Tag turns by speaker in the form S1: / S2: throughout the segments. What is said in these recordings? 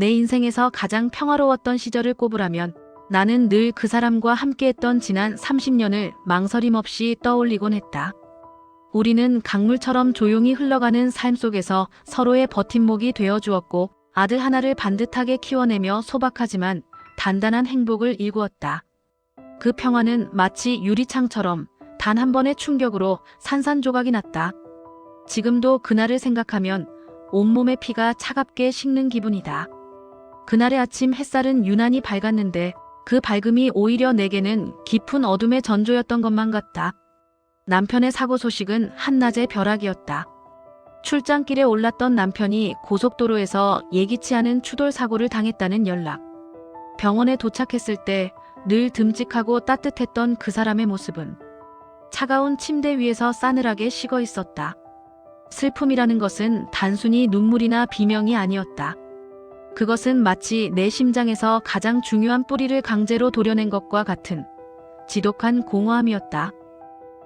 S1: 내 인생에서 가장 평화로웠던 시절을 꼽으라면 나는 늘 그 사람과 함께했던 지난 30년을 망설임 없이 떠올리곤 했다. 우리는 강물처럼 조용히 흘러가는 삶 속에서 서로의 버팀목이 되어 주었고 아들 하나를 반듯하게 키워내며 소박하지만 단단한 행복을 일구었다. 그 평화는 마치 유리창처럼 단 한 번의 충격으로 산산조각이 났다. 지금도 그날을 생각하면 온몸의 피가 차갑게 식는 기분이다. 그날의 아침 햇살은 유난히 밝았는데 그 밝음이 오히려 내게는 깊은 어둠의 전조였던 것만 같다. 남편의 사고 소식은 한낮의 벼락이었다. 출장길에 올랐던 남편이 고속도로에서 예기치 않은 추돌 사고를 당했다는 연락. 병원에 도착했을 때 늘 듬직하고 따뜻했던 그 사람의 모습은 차가운 침대 위에서 싸늘하게 식어 있었다. 슬픔이라는 것은 단순히 눈물이나 비명이 아니었다. 그것은 마치 내 심장에서 가장 중요한 뿌리를 강제로 도려낸 것과 같은 지독한 공허함이었다.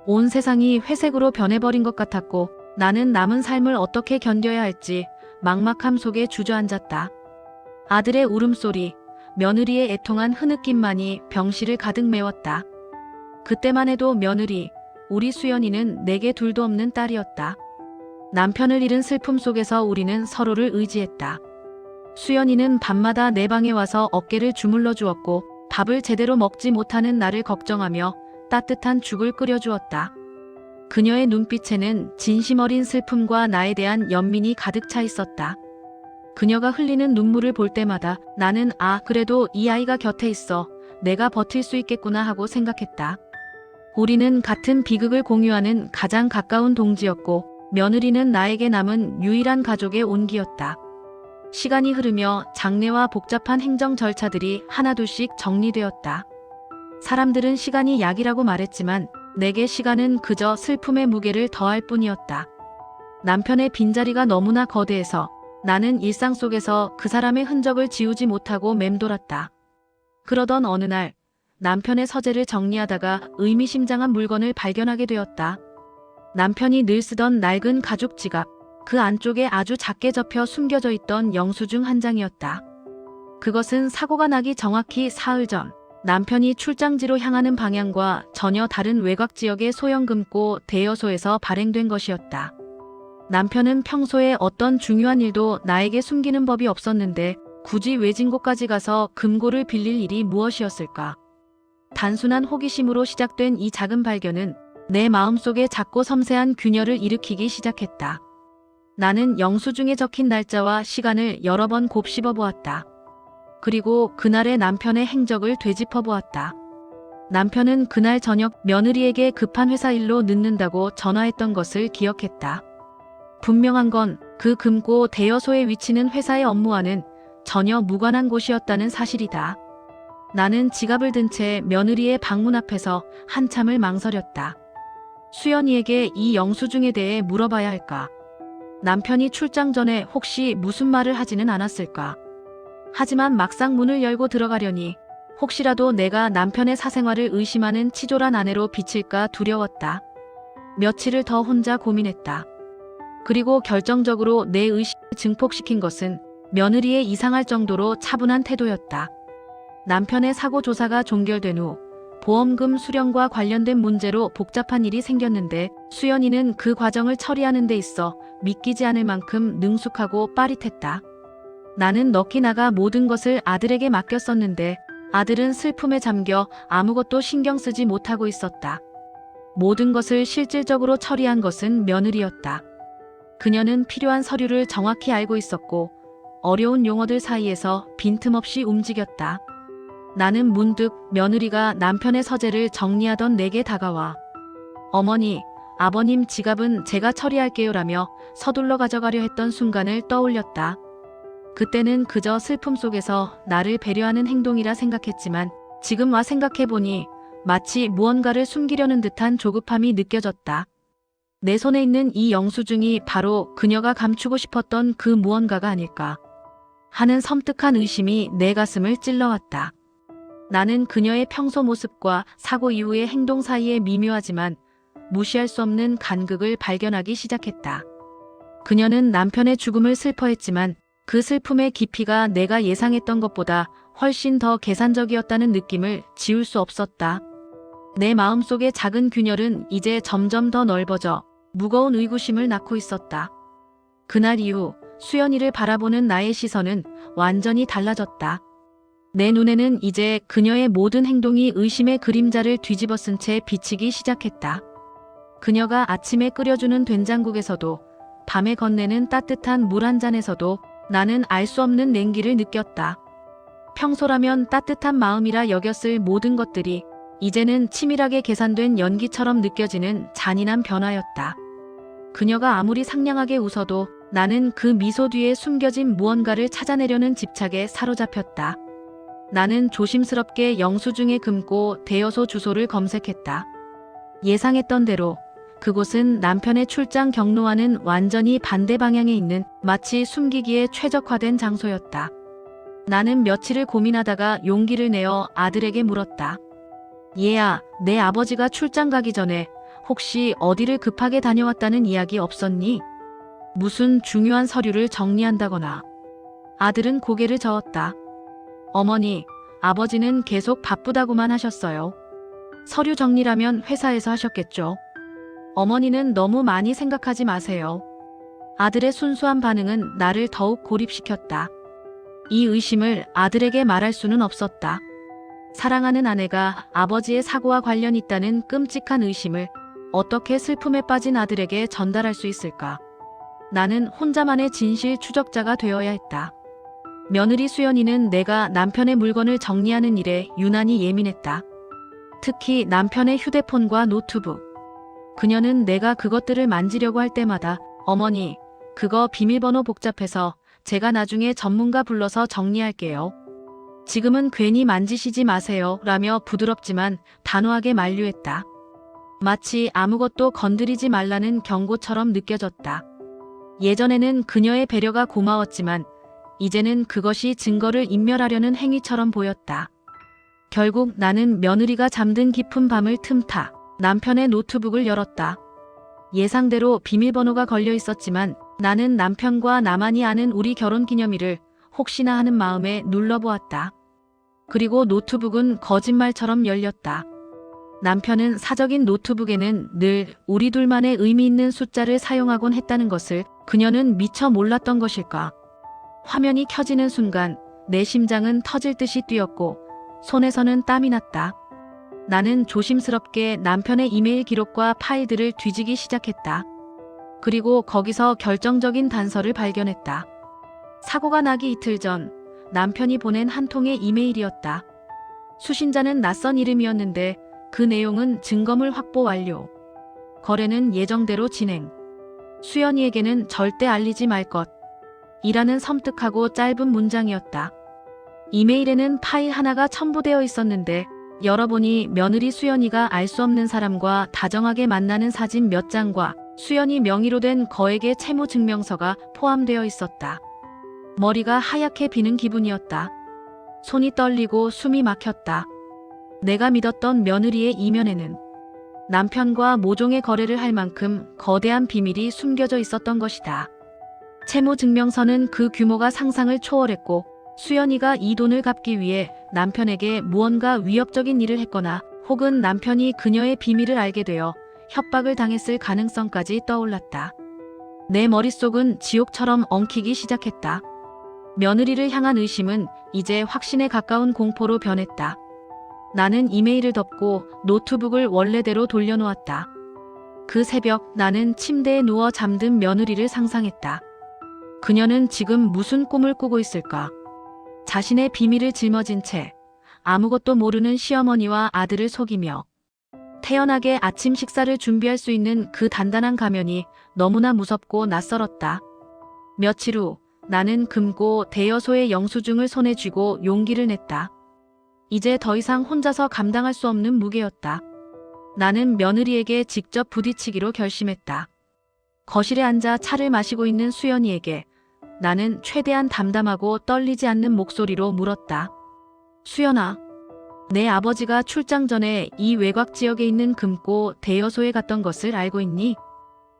S1: 온 세상이 회색으로 변해버린 것 같았고 나는 남은 삶을 어떻게 견뎌야 할지 막막함 속에 주저앉았다. 아들의 울음소리, 며느리의 애통한 흐느낌만이 병실을 가득 메웠다. 그때만 해도 며느리, 우리 수연이는 내게 둘도 없는 딸이었다. 남편을 잃은 슬픔 속에서 우리는 서로를 의지했다. 수연이는 밤마다 내 방에 와서 어깨를 주물러 주었고 밥을 제대로 먹지 못하는 나를 걱정하며 따뜻한 죽을 끓여 주었다. 그녀의 눈빛에는 진심 어린 슬픔과 나에 대한 연민이 가득 차 있었다. 그녀가 흘리는 눈물을 볼 때마다 나는 아, 그래도 이 아이가 곁에 있어. 내가 버틸 수 있겠구나 하고 생각했다. 우리는 같은 비극을 공유하는 가장 가까운 동지였고 며느리는 나에게 남은 유일한 가족의 온기였다. 시간이 흐르며 장례와 복잡한 행정 절차들이 하나둘씩 정리되었다. 사람들은 시간이 약이라고 말했지만 내게 시간은 그저 슬픔의 무게를 더할 뿐이었다. 남편의 빈자리가 너무나 거대해서 나는 일상 속에서 그 사람의 흔적을 지우지 못하고 맴돌았다. 그러던 어느 날 남편의 서재를 정리하다가 의미심장한 물건을 발견하게 되었다. 남편이 늘 쓰던 낡은 가죽 지갑, 그 안쪽에 아주 작게 접혀 숨겨져 있던 영수증 한 장이었다. 그것은 사고가 나기 정확히 사흘 전 남편이 출장지로 향하는 방향과 전혀 다른 외곽 지역의 소형금고 대여소에서 발행된 것이었다. 남편은 평소에 어떤 중요한 일도 나에게 숨기는 법이 없었는데 굳이 외진 곳까지 가서 금고를 빌릴 일이 무엇이었을까? 단순한 호기심으로 시작된 이 작은 발견은 내 마음속에 작고 섬세한 균열을 일으키기 시작했다. 나는 영수증에 적힌 날짜와 시간을 여러 번 곱씹어 보았다. 그리고 그날의 남편의 행적을 되짚어 보았다. 남편은 그날 저녁 며느리에게 급한 회사 일로 늦는다고 전화했던 것을 기억했다. 분명한 건 그 금고 대여소에 위치는 회사의 업무와는 전혀 무관한 곳이었다는 사실이다. 나는 지갑을 든 채 며느리의 방문 앞에서 한참을 망설였다. 수연이에게 이 영수증에 대해 물어봐야 할까? 남편이 출장 전에 혹시 무슨 말을 하지는 않았을까? 하지만 막상 문을 열고 들어가려니 혹시라도 내가 남편의 사생활을 의심하는 치졸한 아내로 비칠까 두려웠다. 며칠을 더 혼자 고민했다. 그리고 결정적으로 내 의심을 증폭시킨 것은 며느리의 이상할 정도로 차분한 태도였다. 남편의 사고 조사가 종결된 후 보험금 수령과 관련된 문제로 복잡한 일이 생겼는데 수연이는 그 과정을 처리하는 데 있어 믿기지 않을 만큼 능숙하고 빠릿했다. 나는 넋이 나가 모든 것을 아들에게 맡겼었는데 아들은 슬픔에 잠겨 아무것도 신경 쓰지 못하고 있었다. 모든 것을 실질적으로 처리한 것은 며느리였다. 그녀는 필요한 서류를 정확히 알고 있었고 어려운 용어들 사이에서 빈틈없이 움직였다. 나는 문득 며느리가 남편의 서재를 정리하던 내게 다가와 어머니, 아버님 지갑은 제가 처리할게요라며 서둘러 가져가려 했던 순간을 떠올렸다. 그때는 그저 슬픔 속에서 나를 배려하는 행동이라 생각했지만 지금 와 생각해보니 마치 무언가를 숨기려는 듯한 조급함이 느껴졌다. 내 손에 있는 이 영수증이 바로 그녀가 감추고 싶었던 그 무언가가 아닐까 하는 섬뜩한 의심이 내 가슴을 찔러왔다. 나는 그녀의 평소 모습과 사고 이후의 행동 사이에 미묘하지만 무시할 수 없는 간극을 발견하기 시작했다. 그녀는 남편의 죽음을 슬퍼했지만 그 슬픔의 깊이가 내가 예상했던 것보다 훨씬 더 계산적이었다는 느낌을 지울 수 없었다. 내 마음속의 작은 균열은 이제 점점 더 넓어져 무거운 의구심을 낳고 있었다. 그날 이후 수연이를 바라보는 나의 시선은 완전히 달라졌다. 내 눈에는 이제 그녀의 모든 행동이 의심의 그림자를 뒤집어 쓴 채 비치기 시작했다. 그녀가 아침에 끓여주는 된장국에서도 밤에 건네는 따뜻한 물 한 잔에서도 나는 알 수 없는 냉기를 느꼈다. 평소라면 따뜻한 마음이라 여겼을 모든 것들이 이제는 치밀하게 계산된 연기처럼 느껴지는 잔인한 변화였다. 그녀가 아무리 상냥하게 웃어도 나는 그 미소 뒤에 숨겨진 무언가를 찾아내려는 집착에 사로잡혔다. 나는 조심스럽게 영수증에 금고 대여소 주소를 검색했다. 예상했던 대로 그곳은 남편의 출장 경로와는 완전히 반대 방향에 있는 마치 숨기기에 최적화된 장소였다. 나는 며칠을 고민하다가 용기를 내어 아들에게 물었다. 얘야, 내 아버지가 출장 가기 전에 혹시 어디를 급하게 다녀왔다는 이야기 없었니? 무슨 중요한 서류를 정리한다거나. 아들은 고개를 저었다. 어머니, 아버지는 계속 바쁘다고만 하셨어요. 서류 정리라면 회사에서 하셨겠죠. 어머니는 너무 많이 생각하지 마세요. 아들의 순수한 반응은 나를 더욱 고립시켰다. 이 의심을 아들에게 말할 수는 없었다. 사랑하는 아내가 아버지의 사고와 관련 있다는 끔찍한 의심을 어떻게 슬픔에 빠진 아들에게 전달할 수 있을까? 나는 혼자만의 진실 추적자가 되어야 했다. 며느리 수연이는 내가 남편의 물건을 정리하는 일에 유난히 예민했다. 특히 남편의 휴대폰과 노트북. 그녀는 내가 그것들을 만지려고 할 때마다 어머니, 그거 비밀번호 복잡해서 제가 나중에 전문가 불러서 정리할게요. 지금은 괜히 만지시지 마세요. 라며 부드럽지만 단호하게 만류했다. 마치 아무것도 건드리지 말라는 경고처럼 느껴졌다. 예전에는 그녀의 배려가 고마웠지만 이제는 그것이 증거를 인멸하려는 행위처럼 보였다. 결국 나는 며느리가 잠든 깊은 밤을 틈타 남편의 노트북을 열었다. 예상대로 비밀번호가 걸려 있었지만 나는 남편과 나만이 아는 우리 결혼 기념일을 혹시나 하는 마음에 눌러보았다. 그리고 노트북은 거짓말처럼 열렸다. 남편은 사적인 노트북에는 늘 우리 둘만의 의미 있는 숫자를 사용하곤 했다는 것을 그녀는 미처 몰랐던 것일까. 화면이 켜지는 순간 내 심장은 터질 듯이 뛰었고 손에서는 땀이 났다. 나는 조심스럽게 남편의 이메일 기록과 파일들을 뒤지기 시작했다. 그리고 거기서 결정적인 단서를 발견했다. 사고가 나기 이틀 전 남편이 보낸 한 통의 이메일이었다. 수신자는 낯선 이름이었는데 그 내용은 증거물 확보 완료. 거래는 예정대로 진행. 수연이에게는 절대 알리지 말 것. 이라는 섬뜩하고 짧은 문장이었다. 이메일에는 파일 하나가 첨부되어 있었는데 열어보니 며느리 수연이가 알 수 없는 사람과 다정하게 만나는 사진 몇 장과 수연이 명의로 된 거액의 채무 증명서가 포함되어 있었다. 머리가 하얗게 비는 기분이었다. 손이 떨리고 숨이 막혔다. 내가 믿었던 며느리의 이면에는 남편과 모종의 거래를 할 만큼 거대한 비밀이 숨겨져 있었던 것이다. 채무 증명서는 그 규모가 상상을 초월했고 수연이가 이 돈을 갚기 위해 남편에게 무언가 위협적인 일을 했거나 혹은 남편이 그녀의 비밀을 알게 되어 협박을 당했을 가능성까지 떠올랐다. 내 머릿속은 지옥처럼 엉키기 시작했다. 며느리를 향한 의심은 이제 확신에 가까운 공포로 변했다. 나는 이메일을 덮고 노트북을 원래대로 돌려놓았다. 그 새벽 나는 침대에 누워 잠든 며느리를 상상했다. 그녀는 지금 무슨 꿈을 꾸고 있을까? 자신의 비밀을 짊어진 채 아무것도 모르는 시어머니와 아들을 속이며 태연하게 아침 식사를 준비할 수 있는 그 단단한 가면이 너무나 무섭고 낯설었다. 며칠 후 나는 금고 대여소의 영수증을 손에 쥐고 용기를 냈다. 이제 더 이상 혼자서 감당할 수 없는 무게였다. 나는 며느리에게 직접 부딪히기로 결심했다. 거실에 앉아 차를 마시고 있는 수연이에게 나는 최대한 담담하고 떨리지 않는 목소리로 물었다. 수연아, 내 아버지가 출장 전에 이 외곽 지역에 있는 금고 대여소에 갔던 것을 알고 있니?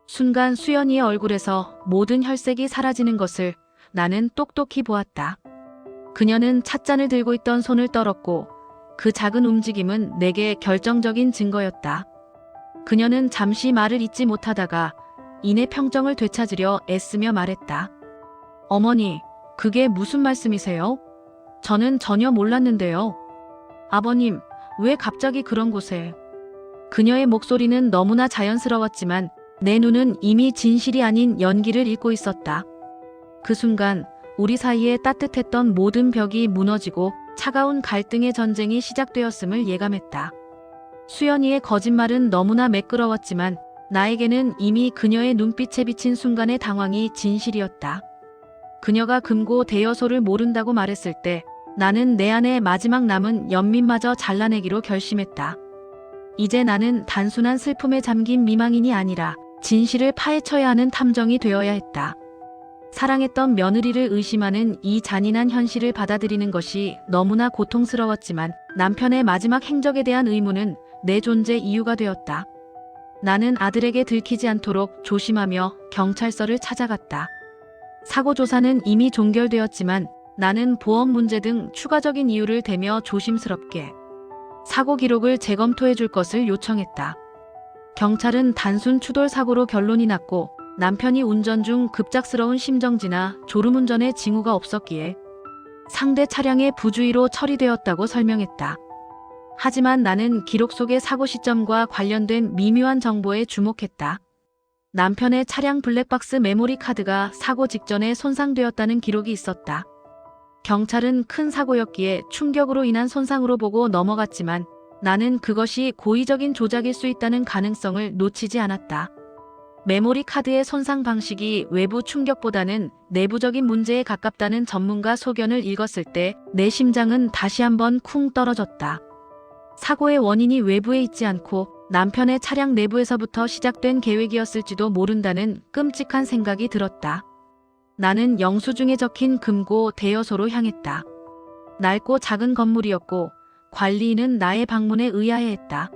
S1: 순간 수연이의 얼굴에서 모든 혈색이 사라지는 것을 나는 똑똑히 보았다. 그녀는 찻잔을 들고 있던 손을 떨었고 그 작은 움직임은 내게 결정적인 증거였다. 그녀는 잠시 말을 잇지 못하다가 이내 평정을 되찾으려 애쓰며 말했다. 어머니, 그게 무슨 말씀이세요? 저는 전혀 몰랐는데요. 아버님, 왜 갑자기 그런 곳에? 그녀의 목소리는 너무나 자연스러웠지만 내 눈은 이미 진실이 아닌 연기를 읽고 있었다. 그 순간 우리 사이에 따뜻했던 모든 벽이 무너지고 차가운 갈등의 전쟁이 시작되었음을 예감했다. 수연이의 거짓말은 너무나 매끄러웠지만 나에게는 이미 그녀의 눈빛에 비친 순간의 당황이 진실이었다. 그녀가 금고 대여소를 모른다고 말했을 때 나는 내 안에 마지막 남은 연민마저 잘라내기로 결심했다. 이제 나는 단순한 슬픔에 잠긴 미망인이 아니라 진실을 파헤쳐야 하는 탐정이 되어야 했다. 사랑했던 며느리를 의심하는 이 잔인한 현실을 받아들이는 것이 너무나 고통스러웠지만 남편의 마지막 행적에 대한 의무는 내 존재 이유가 되었다. 나는 아들에게 들키지 않도록 조심하며 경찰서를 찾아갔다. 사고 조사는 이미 종결되었지만 나는 보험 문제 등 추가적인 이유를 대며 조심스럽게 사고 기록을 재검토해 줄 것을 요청했다. 경찰은 단순 추돌 사고로 결론이 났고 남편이 운전 중 급작스러운 심정지나 졸음운전의 징후가 없었기에 상대 차량의 부주의로 처리되었다고 설명했다. 하지만 나는 기록 속의 사고 시점과 관련된 미묘한 정보에 주목했다. 남편의 차량 블랙박스 메모리 카드가 사고 직전에 손상되었다는 기록이 있었다. 경찰은 큰 사고였기에 충격으로 인한 손상으로 보고 넘어갔지만 나는 그것이 고의적인 조작일 수 있다는 가능성을 놓치지 않았다. 메모리 카드의 손상 방식이 외부 충격보다는 내부적인 문제에 가깝다는 전문가 소견을 읽었을 때 내 심장은 다시 한번 쿵 떨어졌다. 사고의 원인이 외부에 있지 않고 남편의 차량 내부에서부터 시작된 계획이었을지도 모른다는 끔찍한 생각이 들었다. 나는 영수증에 적힌 금고 대여소로 향했다. 낡고 작은 건물이었고 관리인은 나의 방문에 의아해했다.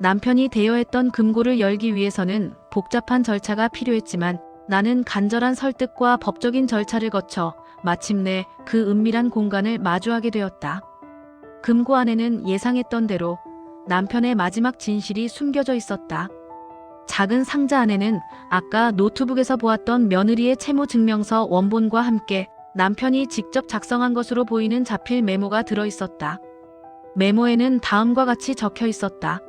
S1: 남편이 대여했던 금고를 열기 위해서는 복잡한 절차가 필요했지만 나는 간절한 설득과 법적인 절차를 거쳐 마침내 그 은밀한 공간을 마주하게 되었다. 금고 안에는 예상했던 대로 남편의 마지막 진실이 숨겨져 있었다. 작은 상자 안에는 아까 노트북에서 보았던 며느리의 채무 증명서 원본과 함께 남편이 직접 작성한 것으로 보이는 자필 메모가 들어 있었다. 메모에는 다음과 같이 적혀 있었다.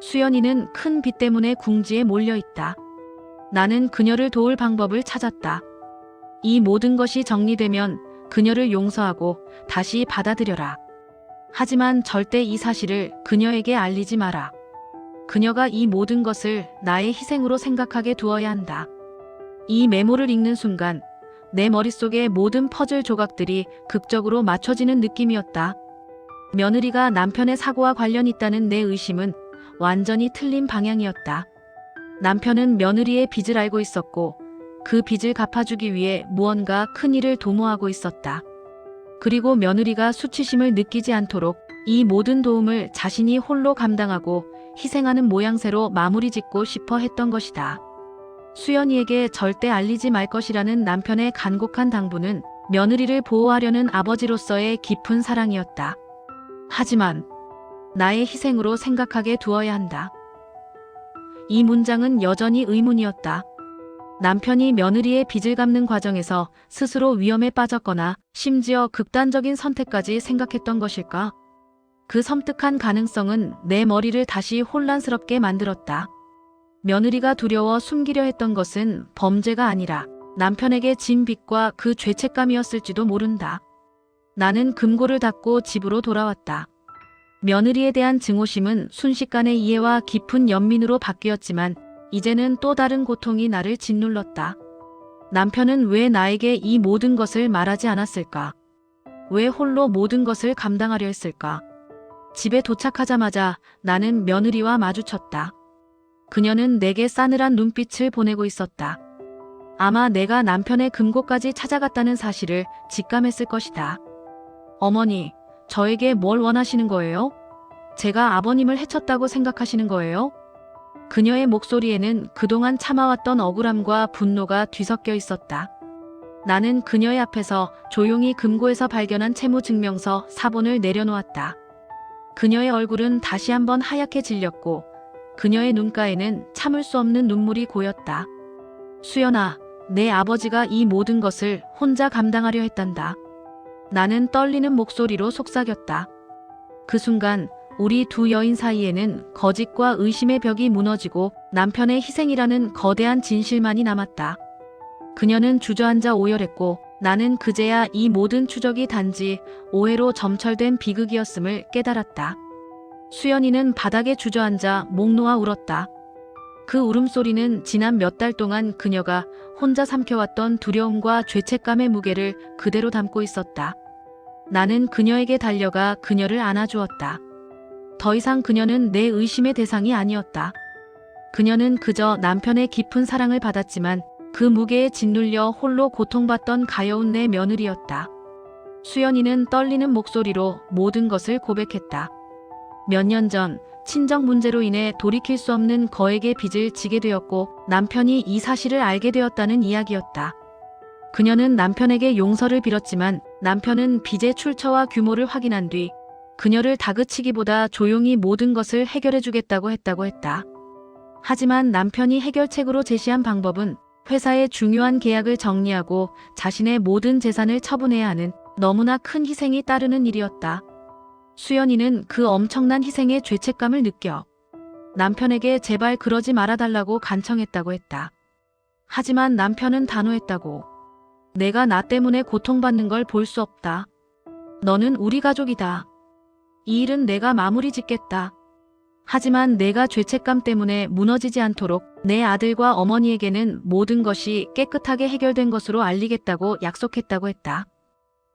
S1: 수연이는 큰 빚 때문에 궁지에 몰려 있다. 나는 그녀를 도울 방법을 찾았다. 이 모든 것이 정리되면 그녀를 용서하고 다시 받아들여라. 하지만 절대 이 사실을 그녀에게 알리지 마라. 그녀가 이 모든 것을 나의 희생으로 생각하게 두어야 한다. 이 메모를 읽는 순간 내 머릿속의 모든 퍼즐 조각들이 극적으로 맞춰지는 느낌이었다. 며느리가 남편의 사고와 관련 있다는 내 의심은 완전히 틀린 방향이었다. 남편은 며느리의 빚을 알고 있었고 그 빚을 갚아주기 위해 무언가 큰 일을 도모하고 있었다. 그리고 며느리가 수치심을 느끼지 않도록 이 모든 도움을 자신이 홀로 감당하고 희생하는 모양새로 마무리 짓고 싶어 했던 것이다. 수연이에게 절대 알리지 말 것이라는 남편의 간곡한 당부는 며느리를 보호하려는 아버지로서의 깊은 사랑이었다. 하지만 나의 희생으로 생각하게 두어야 한다. 이 문장은 여전히 의문이었다. 남편이 며느리의 빚을 갚는 과정에서 스스로 위험에 빠졌거나 심지어 극단적인 선택까지 생각했던 것일까? 그 섬뜩한 가능성은 내 머리를 다시 혼란스럽게 만들었다. 며느리가 두려워 숨기려 했던 것은 범죄가 아니라 남편에게 진 빚과 그 죄책감이었을지도 모른다. 나는 금고를 닫고 집으로 돌아왔다. 며느리에 대한 증오심은 순식간에 이해와 깊은 연민으로 바뀌었지만 이제는 또 다른 고통이 나를 짓눌렀다. 남편은 왜 나에게 이 모든 것을 말하지 않았을까? 왜 홀로 모든 것을 감당하려 했을까? 집에 도착하자마자 나는 며느리와 마주쳤다. 그녀는 내게 싸늘한 눈빛을 보내고 있었다. 아마 내가 남편의 금고까지 찾아갔다는 사실을 직감했을 것이다. 어머니, 저에게 뭘 원하시는 거예요? 제가 아버님을 해쳤다고 생각하시는 거예요? 그녀의 목소리에는 그동안 참아왔던 억울함과 분노가 뒤섞여 있었다. 나는 그녀의 앞에서 조용히 금고에서 발견한 채무 증명서 사본을 내려놓았다. 그녀의 얼굴은 다시 한번 하얗게 질렸고 그녀의 눈가에는 참을 수 없는 눈물이 고였다. 수연아, 내 아버지가 이 모든 것을 혼자 감당하려 했단다. 나는 떨리는 목소리로 속삭였다. 그 순간 우리 두 여인 사이에는 거짓과 의심의 벽이 무너지고 남편의 희생이라는 거대한 진실만이 남았다. 그녀는 주저앉아 오열했고 나는 그제야 이 모든 추적이 단지 오해로 점철된 비극이었음을 깨달았다. 수연이는 바닥에 주저앉아 목 놓아 울었다. 그 울음소리는 지난 몇 달 동안 그녀가 혼자 삼켜왔던 두려움과 죄책감의 무게를 그대로 담고 있었다. 나는 그녀에게 달려가 그녀를 안아주었다. 더 이상 그녀는 내 의심의 대상이 아니었다. 그녀는 그저 남편의 깊은 사랑을 받았지만 그 무게에 짓눌려 홀로 고통받던 가여운 내 며느리였다. 수연이는 떨리는 목소리로 모든 것을 고백했다. 몇 년 전 친정 문제로 인해 돌이킬 수 없는 거액의 빚을 지게 되었고 남편이 이 사실을 알게 되었다는 이야기였다. 그녀는 남편에게 용서를 빌었지만 남편은 빚의 출처와 규모를 확인한 뒤 그녀를 다그치기보다 조용히 모든 것을 해결해 주겠다고 했다고 했다. 하지만 남편이 해결책으로 제시한 방법은 회사의 중요한 계약을 정리하고 자신의 모든 재산을 처분해야 하는 너무나 큰 희생이 따르는 일이었다. 수연이는 그 엄청난 희생의 죄책감을 느껴 남편에게 제발 그러지 말아달라고 간청했다고 했다. 하지만 남편은 단호했다고. 내가 나 때문에 고통받는 걸 볼 수 없다. 너는 우리 가족이다. 이 일은 내가 마무리 짓겠다. 하지만 내가 죄책감 때문에 무너지지 않도록 내 아들과 어머니에게는 모든 것이 깨끗하게 해결된 것으로 알리겠다고 약속했다고 했다.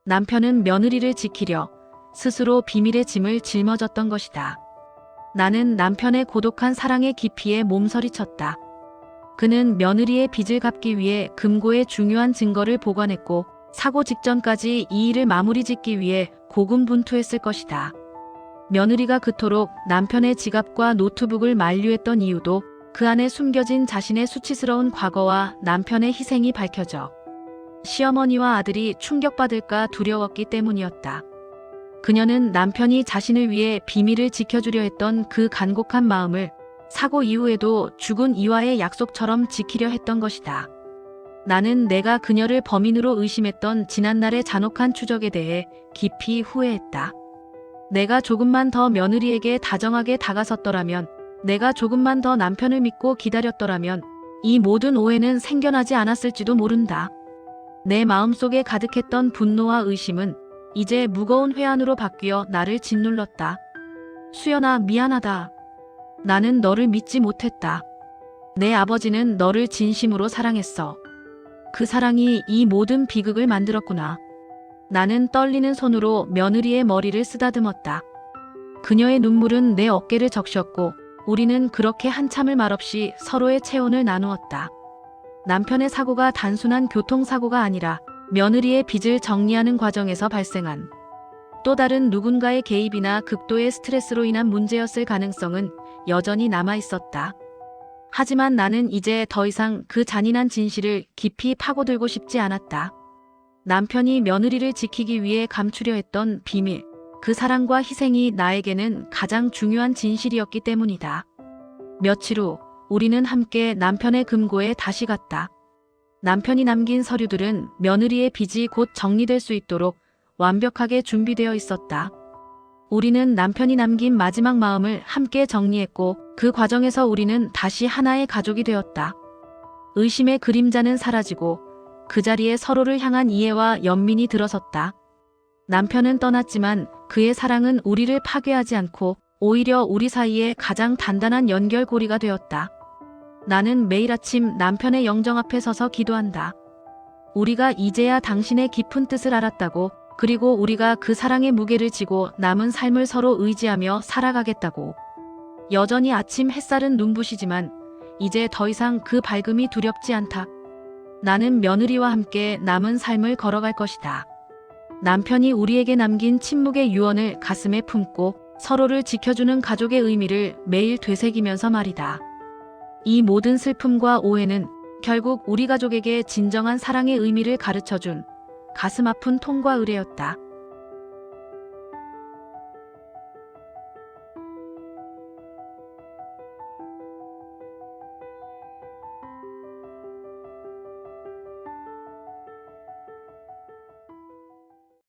S1: 남편은 며느리를 지키려 스스로 비밀의 짐을 짊어졌던 것이다. 나는 남편의 고독한 사랑의 깊이에 몸서리쳤다. 그는 며느리의 빚을 갚기 위해 금고의 중요한 증거를 보관했고 사고 직전까지 이 일을 마무리 짓기 위해 고군분투했을 것이다. 며느리가 그토록 남편의 지갑과 노트북을 만류했던 이유도 그 안에 숨겨진 자신의 수치스러운 과거와 남편의 희생이 밝혀져 시어머니와 아들이 충격받을까 두려웠기 때문이었다. 그녀는 남편이 자신을 위해 비밀을 지켜주려 했던 그 간곡한 마음을 사고 이후에도 죽은 이와의 약속처럼 지키려 했던 것이다. 나는 내가 그녀를 범인으로 의심했던 지난날의 잔혹한 추적에 대해 깊이 후회했다. 내가 조금만 더 며느리에게 다정하게 다가섰더라면, 내가 조금만 더 남편을 믿고 기다렸더라면, 이 모든 오해는 생겨나지 않았을지도 모른다. 내 마음속에 가득했던 분노와 의심은 이제 무거운 회한으로 바뀌어 나를 짓눌렀다. 수연아, 미안하다. 나는 너를 믿지 못했다. 내 아버지는 너를 진심으로 사랑했어. 그 사랑이 이 모든 비극을 만들었구나. 나는 떨리는 손으로 며느리의 머리를 쓰다듬었다. 그녀의 눈물은 내 어깨를 적셨고 우리는 그렇게 한참을 말없이 서로의 체온을 나누었다. 남편의 사고가 단순한 교통사고가 아니라 며느리의 빚을 정리하는 과정에서 발생한 또 다른 누군가의 개입이나 극도의 스트레스로 인한 문제였을 가능성은 여전히 남아 있었다. 하지만 나는 이제 더 이상 그 잔인한 진실을 깊이 파고들고 싶지 않았다. 남편이 며느리를 지키기 위해 감추려 했던 비밀, 그 사랑과 희생이 나에게는 가장 중요한 진실이었기 때문이다. 며칠 후 우리는 함께 남편의 금고에 다시 갔다. 남편이 남긴 서류들은 며느리의 빚이 곧 정리될 수 있도록 완벽하게 준비되어 있었다. 우리는 남편이 남긴 마지막 마음을 함께 정리했고 그 과정에서 우리는 다시 하나의 가족이 되었다. 의심의 그림자는 사라지고 그 자리에 서로를 향한 이해와 연민이 들어섰다. 남편은 떠났지만 그의 사랑은 우리를 파괴하지 않고 오히려 우리 사이에 가장 단단한 연결고리가 되었다. 나는 매일 아침 남편의 영정 앞에 서서 기도한다. 우리가 이제야 당신의 깊은 뜻을 알았다고 그리고 우리가 그 사랑의 무게를 지고 남은 삶을 서로 의지하며 살아가겠다고. 여전히 아침 햇살은 눈부시지만 이제 더 이상 그 밝음이 두렵지 않다. 나는 며느리와 함께 남은 삶을 걸어갈 것이다. 남편이 우리에게 남긴 침묵의 유언을 가슴에 품고 서로를 지켜주는 가족의 의미를 매일 되새기면서 말이다. 이 모든 슬픔과 오해는 결국 우리 가족에게 진정한 사랑의 의미를 가르쳐 준 가슴 아픈 통과 의례였다.